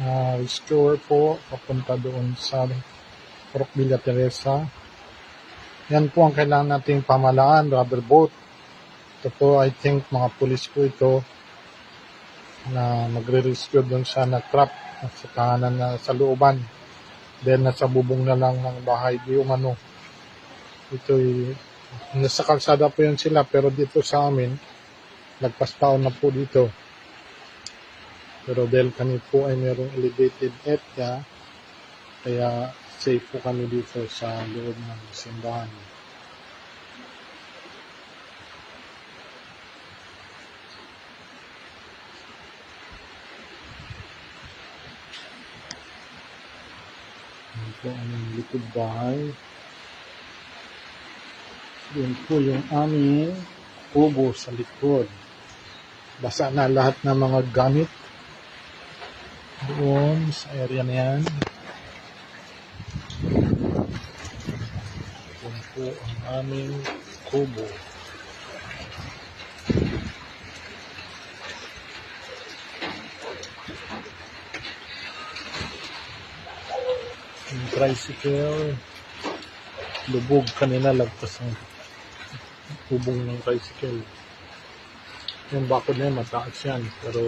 uh, rescuer po papunta doon sa Rock Villa Teresa. Yan po ang kailangan nating pamalaan, rubber boat. Ito po, I think, mga pulis po ito na magre-rescue doon sa na-trap sa tahanan na sa looban. Then, nasa bubong na lang ng bahay. Di umano. Ito nasa kalsada po yun sila, pero dito sa amin, nagpas taon na po dito. Pero dahil kami po ay mayroong elevated area, kaya safe po kami dito sa loob ng simbahan. Yan po ang likod bahay. Yun po yung aming kubo sa likod. Basa na lahat ng mga gamit doon sa area na yan. Yun po ang aming kubo. Yung tricycle, lubog kanina lagpas ang tubong ng tricycle. Yung bakod na yun, mataas yan. Pero